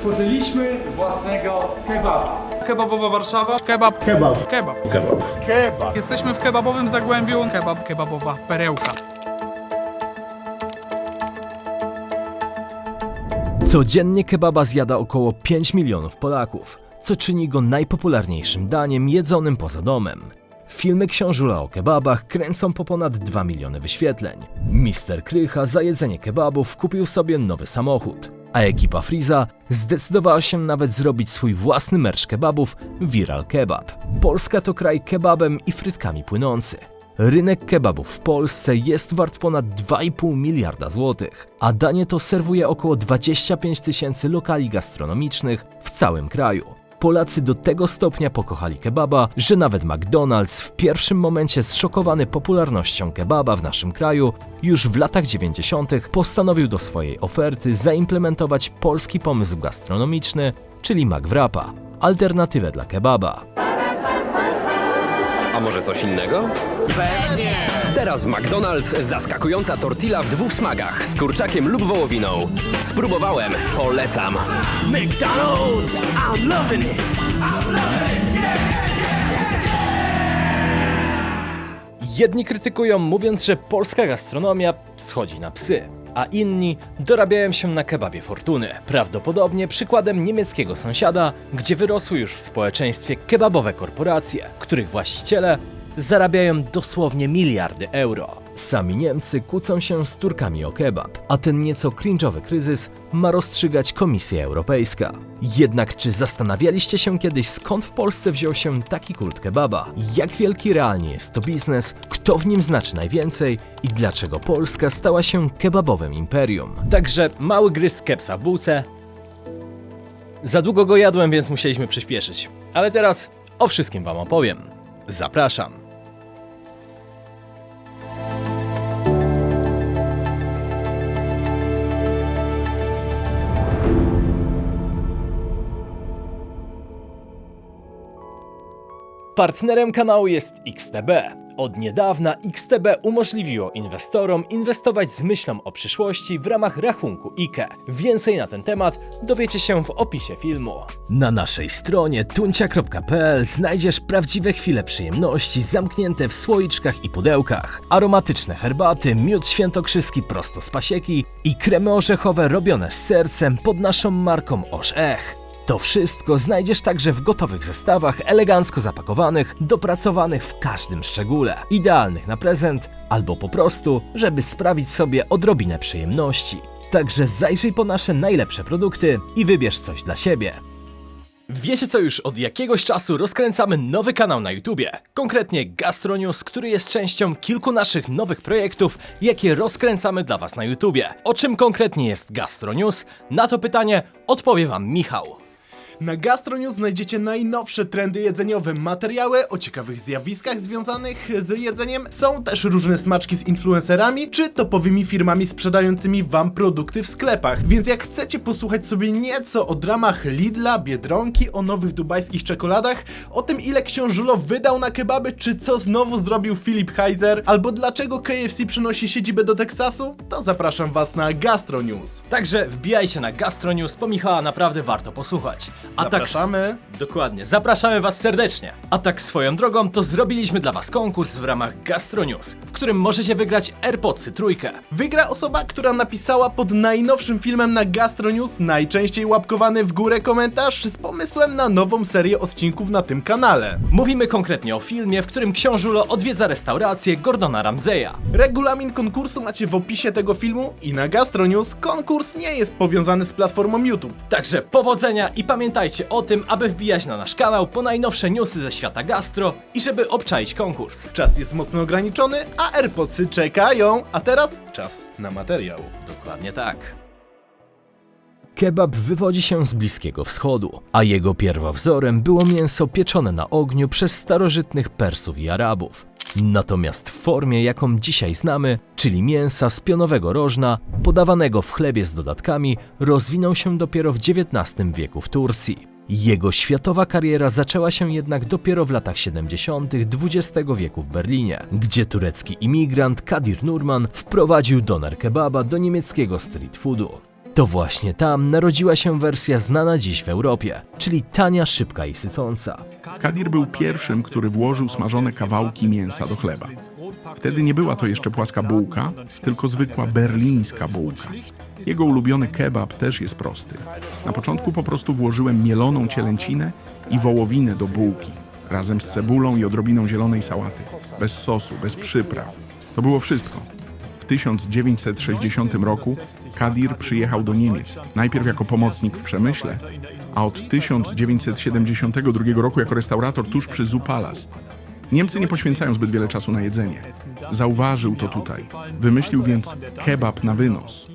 stworzyliśmy własnego kebaba. Kebabowa Warszawa. Kebab. Kebab. Kebab. Kebab. Jesteśmy w kebabowym Zagłębiu. Kebab, kebabowa perełka. Codziennie kebaba zjada około 5 milionów Polaków, co czyni go najpopularniejszym daniem jedzonym poza domem. Filmy książula o kebabach kręcą po ponad 2 miliony wyświetleń. Mister Krycha za jedzenie kebabów kupił sobie nowy samochód, a ekipa Friza zdecydowała się nawet zrobić swój własny merch kebabów Viral Kebab. Polska to kraj kebabem i frytkami płynący. Rynek kebabów w Polsce jest wart ponad 2,5 miliarda złotych, a danie to serwuje około 25 tysięcy lokali gastronomicznych w całym kraju. Polacy do tego stopnia pokochali kebaba, że nawet McDonald's w pierwszym momencie zszokowany popularnością kebaba w naszym kraju już w latach 90. postanowił do swojej oferty zaimplementować polski pomysł gastronomiczny, czyli McWrapa, alternatywę dla kebaba. A może coś innego? Pewnie! Teraz w McDonald's zaskakująca tortilla w dwóch smakach z kurczakiem lub wołowiną. Spróbowałem, polecam. McDonald's! I'm loving it! Jedni krytykują, mówiąc, że polska gastronomia schodzi na psy, a inni dorabiają się na kebabie fortuny. Prawdopodobnie przykładem niemieckiego sąsiada, gdzie wyrosły już w społeczeństwie kebabowe korporacje, których właściciele zarabiają dosłownie miliardy euro. Sami Niemcy kłócą się z Turkami o kebab, a ten nieco cringe'owy kryzys ma rozstrzygać Komisja Europejska. Jednak czy zastanawialiście się kiedyś skąd w Polsce wziął się taki kult kebaba? Jak wielki realnie jest to biznes? Kto w nim znaczy najwięcej? I dlaczego Polska stała się kebabowym imperium? Także mały gryz kepsa w bułce. Za długo go jadłem, więc musieliśmy przyspieszyć. Ale teraz o wszystkim wam opowiem. Zapraszam. Partnerem kanału jest XTB. Od niedawna XTB umożliwiło inwestorom inwestować z myślą o przyszłości w ramach rachunku IKE. Więcej na ten temat dowiecie się w opisie filmu. Na naszej stronie tuncia.pl znajdziesz prawdziwe chwile przyjemności zamknięte w słoiczkach i pudełkach, aromatyczne herbaty, miód świętokrzyski prosto z pasieki i kremy orzechowe robione z sercem pod naszą marką Oż Ech. To wszystko znajdziesz także w gotowych zestawach, elegancko zapakowanych, dopracowanych w każdym szczególe, idealnych na prezent albo po prostu, żeby sprawić sobie odrobinę przyjemności. Także zajrzyj po nasze najlepsze produkty i wybierz coś dla siebie. Wiecie co, już od jakiegoś czasu rozkręcamy nowy kanał na YouTubie, konkretnie Gastronews, który jest częścią kilku naszych nowych projektów, jakie rozkręcamy dla Was na YouTubie. O czym konkretnie jest Gastronews? Na to pytanie odpowie Wam Michał. Na Gastronews znajdziecie najnowsze trendy jedzeniowe, materiały o ciekawych zjawiskach związanych z jedzeniem. Są też różne smaczki z influencerami czy topowymi firmami sprzedającymi wam produkty w sklepach. Więc jak chcecie posłuchać sobie nieco o dramach Lidla, Biedronki, o nowych dubajskich czekoladach, o tym ile książulo wydał na kebaby, czy co znowu zrobił Philip Heiser, albo dlaczego KFC przynosi siedzibę do Teksasu, to zapraszam was na Gastronews. Także wbijajcie na Gastronews, po Michała naprawdę warto posłuchać. A Zapraszamy. Tak, dokładnie, zapraszamy Was serdecznie. A tak swoją drogą, to zrobiliśmy dla Was konkurs w ramach Gastronews, w którym możecie wygrać AirPodsy trójkę. Wygra osoba, która napisała pod najnowszym filmem na Gastronews najczęściej łapkowany w górę komentarz z pomysłem na nową serię odcinków na tym kanale. Mówimy konkretnie o filmie, w którym książulo odwiedza restaurację Gordona Ramseya. Regulamin konkursu macie w opisie tego filmu i na Gastronews konkurs nie jest powiązany z platformą YouTube. Także powodzenia i pamiętajcie o tym, aby wbijać na nasz kanał po najnowsze newsy ze świata gastro i żeby obczaić konkurs. Czas jest mocno ograniczony, a AirPodsy czekają. A teraz czas na materiał. Dokładnie tak. Kebab wywodzi się z Bliskiego Wschodu, a jego pierwowzorem było mięso pieczone na ogniu przez starożytnych Persów i Arabów. Natomiast w formie, jaką dzisiaj znamy, czyli mięsa z pionowego rożna, podawanego w chlebie z dodatkami, rozwinął się dopiero w XIX wieku w Turcji. Jego światowa kariera zaczęła się jednak dopiero w latach 70. XX wieku w Berlinie, gdzie turecki imigrant Kadir Nurman wprowadził doner kebaba do niemieckiego street foodu. To właśnie tam narodziła się wersja znana dziś w Europie, czyli tania, szybka i sycąca. Kadir był pierwszym, który włożył smażone kawałki mięsa do chleba. Wtedy nie była to jeszcze płaska bułka, tylko zwykła berlińska bułka. Jego ulubiony kebab też jest prosty. Na początku po prostu włożyłem mieloną cielęcinę i wołowinę do bułki, razem z cebulą i odrobiną zielonej sałaty. Bez sosu, bez przypraw. To było wszystko. W 1960 roku Kadir przyjechał do Niemiec, najpierw jako pomocnik w przemyśle, a od 1972 roku jako restaurator tuż przy Zupalast. Niemcy nie poświęcają zbyt wiele czasu na jedzenie. Zauważył to tutaj. Wymyślił więc kebab na wynos.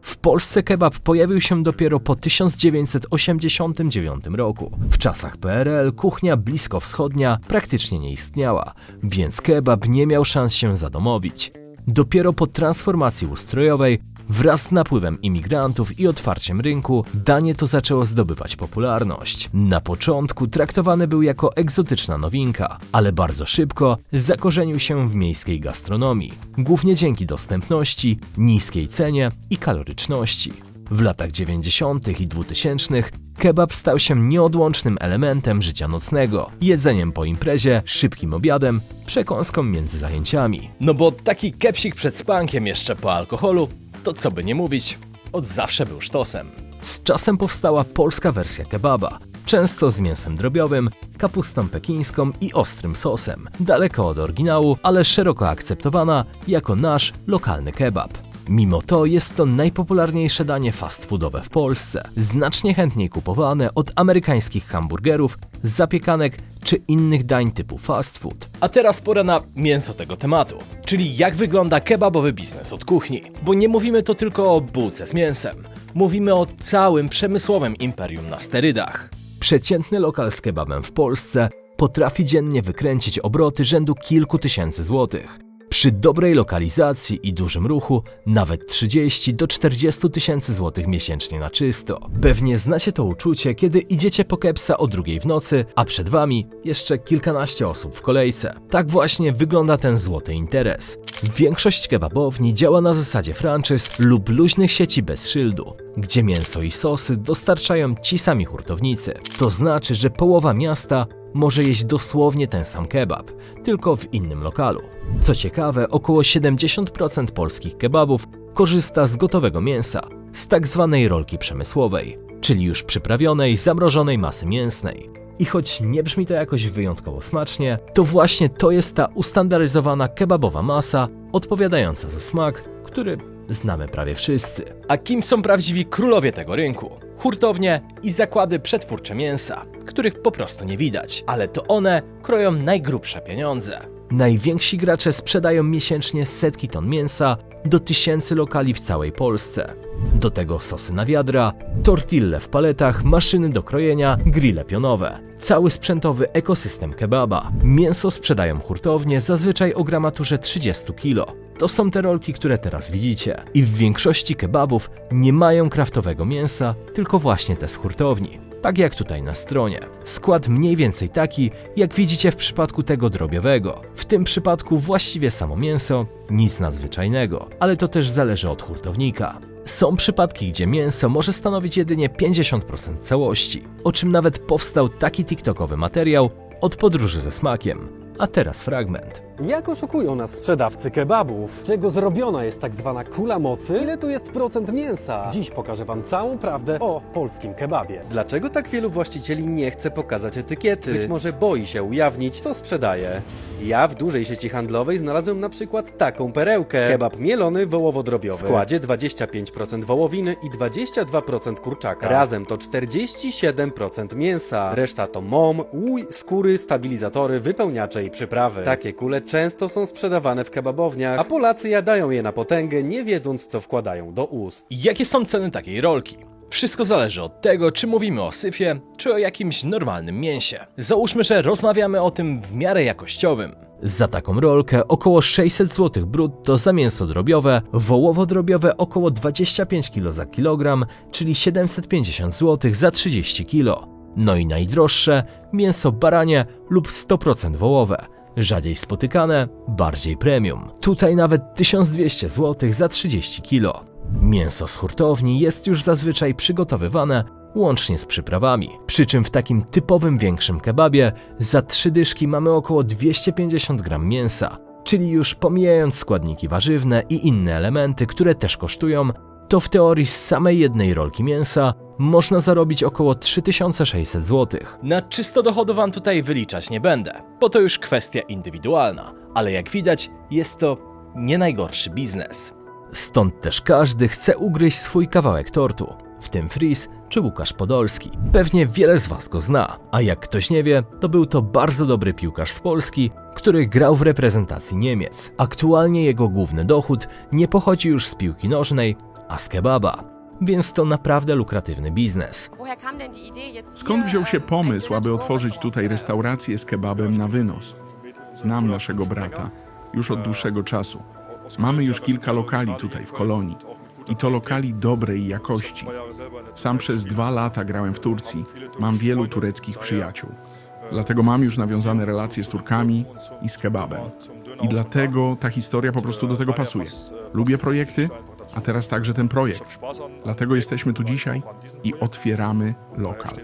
W Polsce kebab pojawił się dopiero po 1989 roku. W czasach PRL kuchnia bliskowschodnia praktycznie nie istniała, więc kebab nie miał szans się zadomowić. Dopiero po transformacji ustrojowej, wraz z napływem imigrantów i otwarciem rynku, danie to zaczęło zdobywać popularność. Na początku traktowany był jako egzotyczna nowinka, ale bardzo szybko zakorzenił się w miejskiej gastronomii, głównie dzięki dostępności, niskiej cenie i kaloryczności. W latach 90. i 2000 kebab stał się nieodłącznym elementem życia nocnego, jedzeniem po imprezie, szybkim obiadem, przekąską między zajęciami. No bo taki kepsik przed spankiem jeszcze po alkoholu, to co by nie mówić, od zawsze był sztosem. Z czasem powstała polska wersja kebaba, często z mięsem drobiowym, kapustą pekińską i ostrym sosem, daleko od oryginału, ale szeroko akceptowana jako nasz lokalny kebab. Mimo to jest to najpopularniejsze danie fast foodowe w Polsce, znacznie chętniej kupowane od amerykańskich hamburgerów, zapiekanek czy innych dań typu fast food. A teraz pora na mięso tego tematu, czyli jak wygląda kebabowy biznes od kuchni. Bo nie mówimy to tylko o bułce z mięsem, mówimy o całym przemysłowym imperium na sterydach. Przeciętny lokal z kebabem w Polsce potrafi dziennie wykręcić obroty rzędu kilku tysięcy złotych. Przy dobrej lokalizacji i dużym ruchu nawet 30 do 40 tysięcy złotych miesięcznie na czysto. Pewnie znacie to uczucie, kiedy idziecie po kepsa o drugiej w nocy, a przed wami jeszcze kilkanaście osób w kolejce. Tak właśnie wygląda ten złoty interes. Większość kebabowni działa na zasadzie franczyz lub luźnych sieci bez szyldu, gdzie mięso i sosy dostarczają ci sami hurtownicy. To znaczy, że połowa miasta może jeść dosłownie ten sam kebab, tylko w innym lokalu. Co ciekawe, około 70% polskich kebabów korzysta z gotowego mięsa, z tak zwanej rolki przemysłowej, czyli już przyprawionej, zamrożonej masy mięsnej. I choć nie brzmi to jakoś wyjątkowo smacznie, to właśnie to jest ta ustandaryzowana kebabowa masa, odpowiadająca za smak, który znamy prawie wszyscy. A kim są prawdziwi królowie tego rynku? Hurtownie i zakłady przetwórcze mięsa, których po prostu nie widać, ale to one kroją najgrubsze pieniądze. Najwięksi gracze sprzedają miesięcznie setki ton mięsa do tysięcy lokali w całej Polsce. Do tego sosy na wiadra, tortille w paletach, maszyny do krojenia, grille pionowe. Cały sprzętowy ekosystem kebaba. Mięso sprzedają hurtownie zazwyczaj o gramaturze 30 kg. To są te rolki, które teraz widzicie. I w większości kebabów nie mają kraftowego mięsa, tylko właśnie te z hurtowni. Tak jak tutaj na stronie. Skład mniej więcej taki, jak widzicie w przypadku tego drobiowego. W tym przypadku właściwie samo mięso, nic nadzwyczajnego, ale to też zależy od hurtownika. Są przypadki, gdzie mięso może stanowić jedynie 50% całości, o czym nawet powstał taki TikTokowy materiał od podróży ze smakiem. A teraz fragment. Jak oszukują nas sprzedawcy kebabów? Z czego zrobiona jest tak zwana kula mocy? Ile tu jest procent mięsa? Dziś pokażę Wam całą prawdę o polskim kebabie. Dlaczego tak wielu właścicieli nie chce pokazać etykiety? Być może boi się ujawnić, co sprzedaje. Ja w dużej sieci handlowej znalazłem na przykład taką perełkę. Kebab mielony wołowo-drobiowy. W składzie 25% wołowiny i 22% kurczaka. Razem to 47% mięsa. Reszta to mom, łój, skóry, stabilizatory, wypełniacze przyprawy. Takie kule często są sprzedawane w kebabowniach, a Polacy jadają je na potęgę, nie wiedząc co wkładają do ust. Jakie są ceny takiej rolki? Wszystko zależy od tego, czy mówimy o syfie, czy o jakimś normalnym mięsie. Załóżmy, że rozmawiamy o tym w miarę jakościowym. Za taką rolkę około 600 zł brutto za mięso drobiowe, wołowo-drobiowe około 25 kg za kilogram, czyli 750 zł za 30 kg. No i najdroższe mięso baranie lub 100% wołowe. Rzadziej spotykane, bardziej premium. Tutaj nawet 1200 zł za 30 kg. Mięso z hurtowni jest już zazwyczaj przygotowywane łącznie z przyprawami. Przy czym w takim typowym większym kebabie za trzy dyszki mamy około 250 gram mięsa. Czyli już pomijając składniki warzywne i inne elementy, które też kosztują, to w teorii z samej jednej rolki mięsa można zarobić około 3600 zł. Na czysto dochodu wam tutaj wyliczać nie będę, bo to już kwestia indywidualna, ale jak widać jest to nie najgorszy biznes. Stąd też każdy chce ugryźć swój kawałek tortu, w tym Fris czy Łukasz Podolski. Pewnie wiele z was go zna, a jak ktoś nie wie, to był to bardzo dobry piłkarz z Polski, który grał w reprezentacji Niemiec. Aktualnie jego główny dochód nie pochodzi już z piłki nożnej, a z kebaba. Więc to naprawdę lukratywny biznes. Skąd wziął się pomysł, aby otworzyć tutaj restaurację z kebabem na wynos? Znam naszego brata już od dłuższego czasu. Mamy już kilka lokali tutaj w kolonii i to lokali dobrej jakości. Sam przez dwa lata grałem w Turcji, mam wielu tureckich przyjaciół. Dlatego mam już nawiązane relacje z Turkami i z kebabem. I dlatego ta historia po prostu do tego pasuje. Lubię projekty, a teraz także ten projekt. Dlatego jesteśmy tu dzisiaj i otwieramy lokal.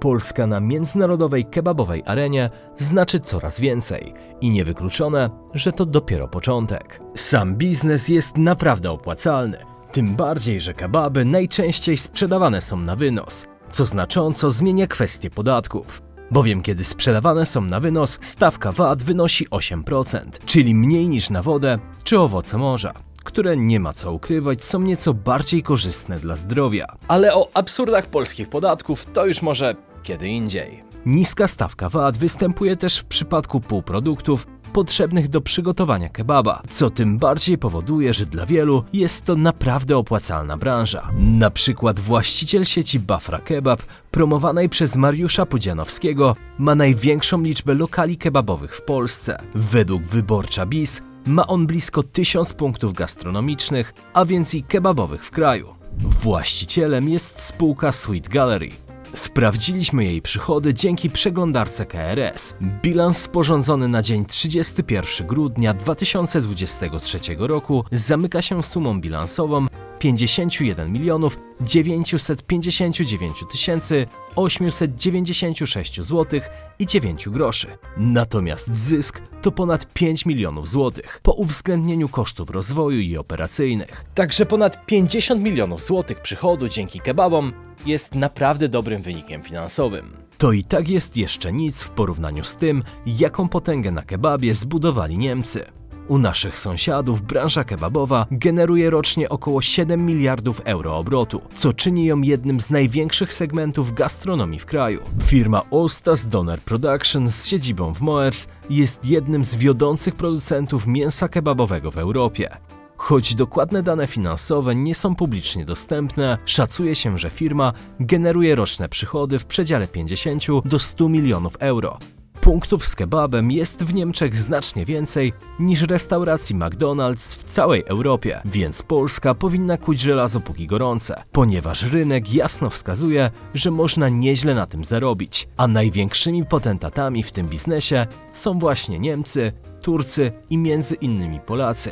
Polska na międzynarodowej kebabowej arenie znaczy coraz więcej i niewykluczone, że to dopiero początek. Sam biznes jest naprawdę opłacalny, tym bardziej, że kebaby najczęściej sprzedawane są na wynos, co znacząco zmienia kwestię podatków. Bowiem kiedy sprzedawane są na wynos, stawka VAT wynosi 8%, czyli mniej niż na wodę czy owoce morza które nie ma co ukrywać, są nieco bardziej korzystne dla zdrowia. Ale o absurdach polskich podatków to już może kiedy indziej. Niska stawka VAT występuje też w przypadku półproduktów potrzebnych do przygotowania kebaba, co tym bardziej powoduje, że dla wielu jest to naprawdę opłacalna branża. Na przykład właściciel sieci Bafra Kebab, promowanej przez Mariusza Pudzianowskiego, ma największą liczbę lokali kebabowych w Polsce. Według Wyborcza BIS ma on blisko 1000 punktów gastronomicznych, a więc i kebabowych w kraju. Właścicielem jest spółka Sweet Gallery. Sprawdziliśmy jej przychody dzięki przeglądarce KRS. Bilans sporządzony na dzień 31 grudnia 2023 roku zamyka się sumą bilansową 51 milionów 959 tysięcy 896 zł i 9 groszy. Natomiast zysk to ponad 5 milionów złotych po uwzględnieniu kosztów rozwoju i operacyjnych. Także ponad 50 milionów złotych przychodu dzięki kebabom jest naprawdę dobrym wynikiem finansowym. To i tak jest jeszcze nic w porównaniu z tym, jaką potęgę na kebabie zbudowali Niemcy. U naszych sąsiadów branża kebabowa generuje rocznie około 7 miliardów euro obrotu, co czyni ją jednym z największych segmentów gastronomii w kraju. Firma Ostas Doner Production z siedzibą w Moers jest jednym z wiodących producentów mięsa kebabowego w Europie. Choć dokładne dane finansowe nie są publicznie dostępne, szacuje się, że firma generuje roczne przychody w przedziale 50 do 100 milionów euro. Punktów z kebabem jest w Niemczech znacznie więcej niż restauracji McDonald's w całej Europie, więc Polska powinna kuć żelazo póki gorące, ponieważ rynek jasno wskazuje, że można nieźle na tym zarobić, a największymi potentatami w tym biznesie są właśnie Niemcy, Turcy i między innymi Polacy.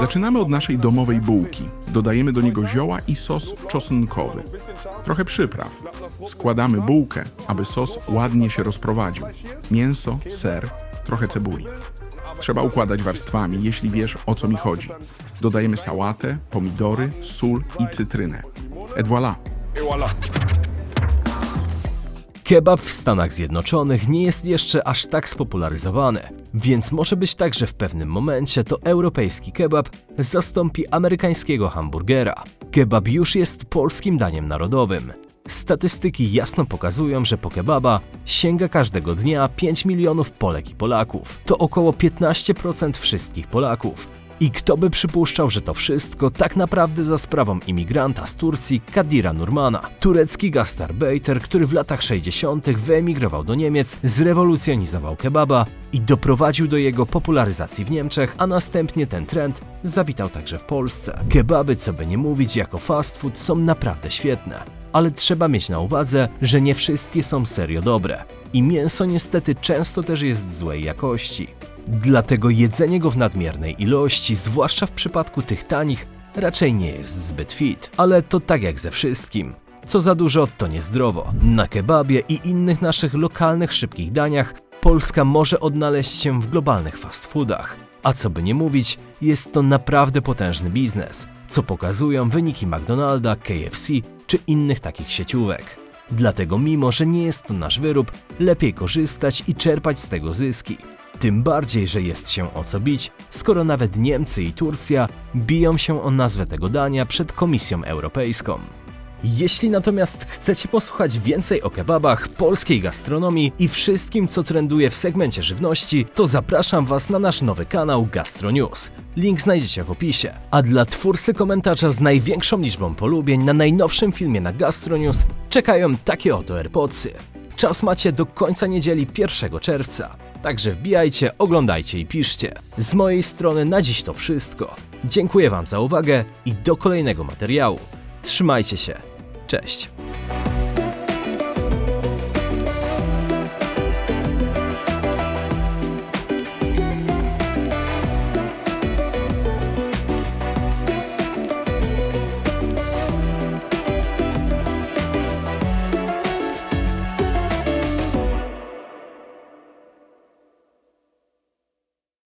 Zaczynamy od naszej domowej bułki. Dodajemy do niego zioła i sos czosnkowy. Trochę przypraw. Składamy bułkę, aby sos ładnie się rozprowadził. Mięso, ser, trochę cebuli. Trzeba układać warstwami, jeśli wiesz o co mi chodzi. Dodajemy sałatę, pomidory, sól i cytrynę. Et voilà! Et voilà. Kebab w Stanach Zjednoczonych nie jest jeszcze aż tak spopularyzowany, więc może być tak, że w pewnym momencie to europejski kebab zastąpi amerykańskiego hamburgera. Kebab już jest polskim daniem narodowym. Statystyki jasno pokazują, że po kebaba sięga każdego dnia 5 milionów Polek i Polaków. To około 15% wszystkich Polaków. I kto by przypuszczał, że to wszystko tak naprawdę za sprawą imigranta z Turcji Kadira Nurmana. Turecki gastarbeiter, który w latach 60. wyemigrował do Niemiec, zrewolucjonizował kebaba i doprowadził do jego popularyzacji w Niemczech, a następnie ten trend zawitał także w Polsce. Kebaby, co by nie mówić, jako fast food są naprawdę świetne. Ale trzeba mieć na uwadze, że nie wszystkie są serio dobre. I mięso niestety często też jest złej jakości. Dlatego jedzenie go w nadmiernej ilości, zwłaszcza w przypadku tych tanich, raczej nie jest zbyt fit. Ale to tak jak ze wszystkim. Co za dużo, to niezdrowo. Na kebabie i innych naszych lokalnych szybkich daniach Polska może odnaleźć się w globalnych fast foodach. A co by nie mówić, jest to naprawdę potężny biznes, co pokazują wyniki McDonalda, KFC czy innych takich sieciówek. Dlatego mimo, że nie jest to nasz wyrób, lepiej korzystać i czerpać z tego zyski. Tym bardziej, że jest się o co bić, skoro nawet Niemcy i Turcja biją się o nazwę tego dania przed Komisją Europejską. Jeśli natomiast chcecie posłuchać więcej o kebabach, polskiej gastronomii i wszystkim, co trenduje w segmencie żywności, to zapraszam Was na nasz nowy kanał Gastro News. Link znajdziecie w opisie. A dla twórcy komentarza z największą liczbą polubień na najnowszym filmie na Gastro News czekają takie oto AirPodsy. Czas macie do końca niedzieli 1 czerwca. Także wbijajcie, oglądajcie i piszcie. Z mojej strony na dziś to wszystko. Dziękuję Wam za uwagę i do kolejnego materiału. Trzymajcie się. Cześć.